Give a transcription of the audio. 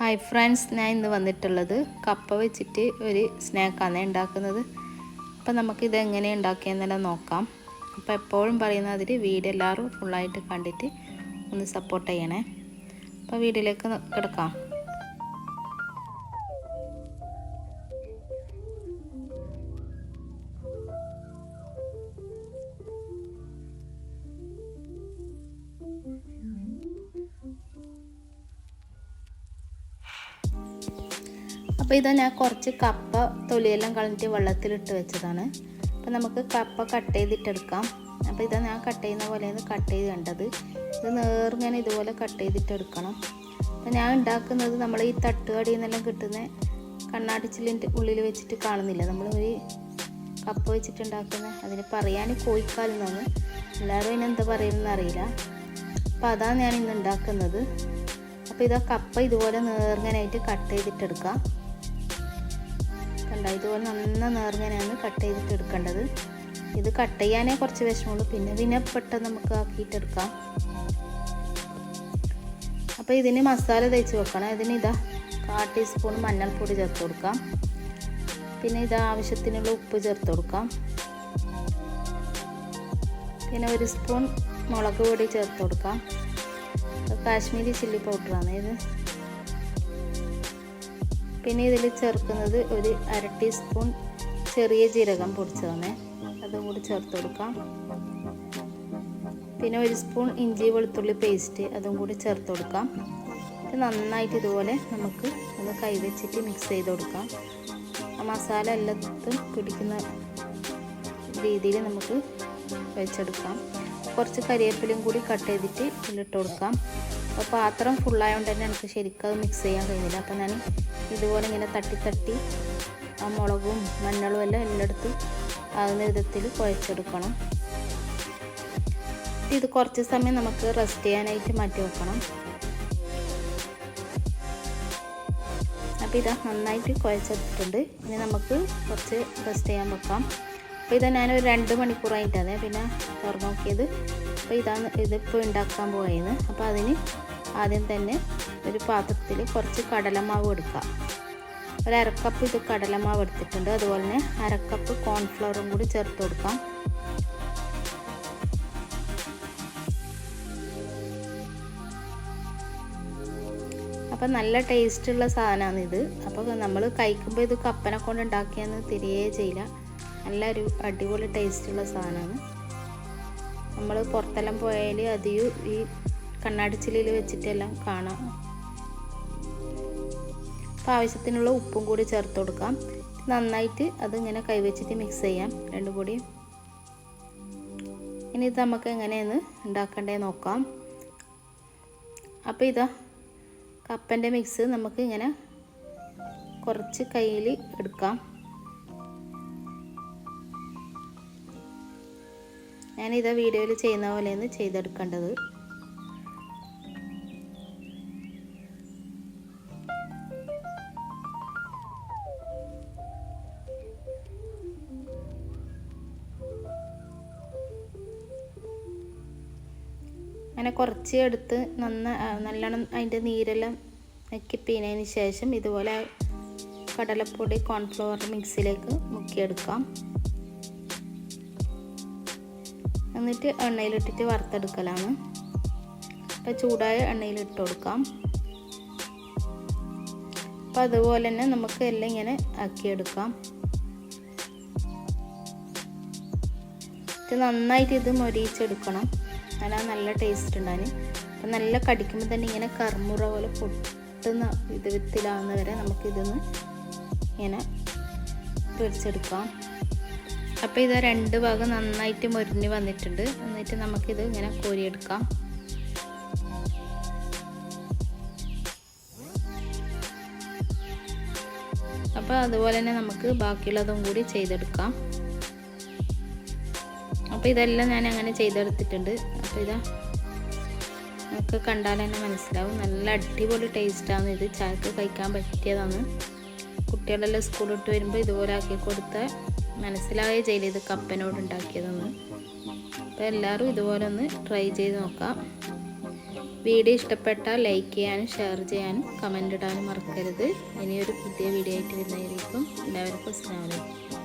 Hi friends ഞാൻ ഇന്ന് വന്നിട്ടുള്ളത് കപ്പ വെച്ചിട്ട് ഒരു സ്നാക്കാണ് ഉണ്ടാക്കുന്നത്. അപ്പം നമുക്കിത് എങ്ങനെ ഉണ്ടാക്കിയെന്നെല്ലാം നോക്കാം. അപ്പോൾ എപ്പോഴും പറയുന്ന അതിൽ വീഡിയോ എല്ലാവരും ഫുള്ളായിട്ട് കണ്ടിട്ട് ഒന്ന് സപ്പോർട്ട് ചെയ്യണേ. അപ്പോൾ വീഡിയോയിലേക്ക് കിടക്കാം. അപ്പോൾ ഇതാ ഞാൻ കുറച്ച് കപ്പ തൊലിയെല്ലാം കളഞ്ഞിട്ട് വെള്ളത്തിലിട്ട് വെച്ചതാണ്. അപ്പോൾ നമുക്ക് കപ്പ കട്ട് ചെയ്തിട്ടെടുക്കാം. അപ്പോൾ ഇതാ ഞാൻ കട്ട് ചെയ്യുന്ന പോലെയാണ് കട്ട് ചെയ്ത് കണ്ടത്. ഇത് നേർങ്ങനെ ഇതുപോലെ കട്ട് ചെയ്തിട്ടെടുക്കണം. അപ്പോൾ ഞാൻ ഉണ്ടാക്കുന്നത് നമ്മൾ ഈ തട്ടുകടിയിൽ നിന്നെല്ലാം കിട്ടുന്ന കണ്ണാടിച്ചിലിന്റെ ഉള്ളിൽ വെച്ചിട്ട് കാണുന്നില്ല? നമ്മൾ ഒരു കപ്പ വെച്ചിട്ട് ഉണ്ടാക്കുന്ന അതിന് പറയാൻ കോഴിക്കാലെന്നാണ്. എല്ലാവരും അതിനെന്താ പറയുമെന്ന് അറിയില്ല. അപ്പോൾ അതാണ് ഞാൻ ഇന്ന് ഉണ്ടാക്കുന്നത്. അപ്പോൾ ഇതാ കപ്പ ഇതുപോലെ നേർങ്ങനായിട്ട് കട്ട് ചെയ്തിട്ടെടുക്കാം. കണ്ട ഇതുപോലെ നന്ന നേർങ്ങനെയാണ് കട്ട് ചെയ്തിട്ട് എടുക്കേണ്ടത്. ഇത് കട്ട് ചെയ്യാനേ കുറച്ച് വിഷമമുള്ളൂ. പിന്നെ പിന്നെ പെട്ടെന്ന് നമുക്ക് ആക്കിയിട്ടെടുക്കാം. അപ്പോൾ ഇതിന് മസാല തേച്ച് വെക്കണം. ഇതിന് ഇതാ കാ ടീസ്പൂൺ മഞ്ഞൾപ്പൊടി ചേർത്ത് കൊടുക്കാം. പിന്നെ ഇത് ആവശ്യത്തിനുള്ള ഉപ്പ് ചേർത്ത് കൊടുക്കാം. പിന്നെ ഒരു സ്പൂൺ മുളക് പൊടി ചേർത്ത് കൊടുക്കാം. കാശ്മീരി ചില്ലി പൗഡറാണ് ഇത്. പിന്നെ ഇതിൽ ചേർക്കുന്നത് ഒരു അര ടീസ്പൂൺ ചെറിയ ജീരകം പൊടിച്ചതാണ്. അതും കൂടി ചേർത്ത് കൊടുക്കാം. പിന്നെ ഒരു സ്പൂൺ ഇഞ്ചി വെളുത്തുള്ളി പേസ്റ്റ് അതും കൂടി ചേർത്ത് കൊടുക്കാം. ഇത് നന്നായിട്ട് ഇതുപോലെ നമുക്ക് ഒന്ന് കൈവച്ചിട്ട് മിക്സ് ചെയ്ത് കൊടുക്കാം. ആ മസാല എല്ലാത്തും പിടിക്കുന്ന രീതിയിൽ നമുക്ക് വെച്ചെടുക്കാം. കുറച്ച് കരിവേപ്പിലയും കൂടി കട്ട് ചെയ്തിട്ട് ഇതിലിട്ട് കൊടുക്കാം. അപ്പോൾ പാത്രം ഫുള്ളായതുകൊണ്ട് തന്നെ എനിക്ക് ശരിക്കും അത് മിക്സ് ചെയ്യാൻ കഴിയില്ല. അപ്പോൾ ഞാൻ ഇതുപോലെ ഇങ്ങനെ തട്ടി തട്ടി ആ മുളകും മഞ്ഞളും എല്ലാം എല്ലായിടത്തും ആകുന്ന വിധത്തിൽ കുഴച്ചെടുക്കണം. ഇത് കുറച്ച് സമയം നമുക്ക് റെസ്റ്റ് ചെയ്യാനായിട്ട് മാറ്റി വെക്കണം. അപ്പോൾ ഇതാ നന്നായിട്ട് കുഴച്ചെടുത്തിട്ടുണ്ട്. ഇനി നമുക്ക് കുറച്ച് റെസ്റ്റ് ചെയ്യാൻ വെക്കാം. അപ്പോൾ ഇതാ ഞാനൊരു രണ്ട് മണിക്കൂറായിട്ടതെ പിന്നെ തുറന്നു നോക്കിയത്. അപ്പോൾ ഇതാണ് ഇതിപ്പോൾ ഉണ്ടാക്കാൻ പോയത് അപ്പോൾ അതിന് ആദ്യം തന്നെ ഒരു പാത്രത്തിൽ കുറച്ച് കടലമാവ് എടുക്കാം. ഒരു അരക്കപ്പ് ഇത് കടലമാവ് എടുത്തിട്ടുണ്ട്. അതുപോലെ തന്നെ അരക്കപ്പ് കോൺഫ്ലവറും കൂടി ചേർത്ത് കൊടുക്കാം. അപ്പം നല്ല ടേസ്റ്റുള്ള സാധനമാണ് ഇത്. അപ്പോൾ നമ്മൾ കഴിക്കുമ്പോൾ ഇത് കപ്പനെ കൊണ്ട് ഉണ്ടാക്കിയെന്ന് തിരികെ ചെയ്യില്ല. നല്ല ഒരു അടിപൊളി ടേസ്റ്റുള്ള സാധനമാണ്. നമ്മൾ പുറത്തെല്ലാം പോയാൽ അധികം ഈ കണ്ണാടിച്ചിലിൽ വെച്ചിട്ടെല്ലാം കാണാം. അപ്പോൾ ആവശ്യത്തിനുള്ള ഉപ്പും കൂടി ചേർത്ത് കൊടുക്കാം. നന്നായിട്ട് അത് അതിങ്ങനെ കൈവച്ചിട്ട് മിക്സ് ചെയ്യാം. രണ്ടും കൂടി. ഇനി ഇത് നമുക്ക് എങ്ങനെയാണ് ഉണ്ടാക്കേണ്ടത് നോക്കാം. അപ്പോൾ ഇതാ കപ്പന്റെ മിക്സ് നമുക്ക് ഇങ്ങനെ കുറച്ച് കയ്യിൽ എടുക്കാം. ഞാനിതാ വീഡിയോയിൽ ചെയ്യുന്ന പോലെയാണ് ചെയ്തെടുക്കേണ്ടത്. അങ്ങനെ കുറച്ച് എടുത്ത് നന്ന നല്ലോണം അതിന്റെ നീരെല്ലാം നക്കിപ്പീനതിന് ശേഷം ഇതുപോലെ കടലപ്പൊടി കോൺഫ്ലവർ മിക്സിലേക്ക് മുക്കിയെടുക്കാം. എന്നിട്ട് എണ്ണയിലിട്ടിട്ട് വറുത്തെടുക്കലാണ്. അപ്പോൾ ചൂടായ എണ്ണയിലിട്ട് കൊടുക്കാം. അപ്പോൾ അതുപോലെ തന്നെ നമുക്ക് എല്ലാം ഇങ്ങനെ ആക്കിയെടുക്കാം. ഇത് നന്നായിട്ട് ഇത് മൊരിയിച്ചെടുക്കണം. എന്നാൽ നല്ല ടേസ്റ്റ് ഉണ്ടാകും അപ്പം നല്ല കടിക്കുമ്പോൾ തന്നെ ഇങ്ങനെ കർമുറ പോലെ പൊട്ടുന്ന വിധത്തിലാവുന്ന വരെ നമുക്കിതൊന്ന് ഇങ്ങനെ പൊരിച്ചെടുക്കാം. അപ്പോൾ ഇത് രണ്ട് ഭാഗം നന്നായിട്ട് മൊരിഞ്ഞ് വന്നിട്ടുണ്ട്. എന്നിട്ട് നമുക്കിത് ഇങ്ങനെ കോരിയെടുക്കാം. അപ്പോൾ അതുപോലെ തന്നെ നമുക്ക് ബാക്കിയുള്ളതും കൂടി ചെയ്തെടുക്കാം. അപ്പോൾ ഇതെല്ലാം ഞാൻ അങ്ങനെ ചെയ്തെടുത്തിട്ടുണ്ട്. അപ്പോൾ ഇതാ. നമുക്ക് കണ്ടാൽ തന്നെ മനസ്സിലാവും. നല്ല അടിപൊളി ടേസ്റ്റാണ് ഇത്. ചായക്ക് കഴിക്കാൻ പറ്റിയതാണ്. കുട്ടികളെല്ലാം സ്കൂളിട്ട് വരുമ്പോൾ ഇതുപോലെ ആക്കി കൊടുത്ത മനസ്സിലായ ചെയ്യില്ല ഇത് കപ്പനോട് ഉണ്ടാക്കിയതെന്ന് അപ്പോൾ എല്ലാവരും ഇതുപോലെ ഒന്ന് ട്രൈ ചെയ്ത് നോക്കാം. വീഡിയോ ഇഷ്ടപ്പെട്ടാൽ ലൈക്ക് ചെയ്യാനും ഷെയർ ചെയ്യാനും കമന്റ് ഇടാനും മറക്കരുത്. ഇനിയൊരു പുതിയ വീഡിയോ ആയിട്ട് വരുന്നതായിരിക്കും. എല്ലാവർക്കും അലൈക്കും.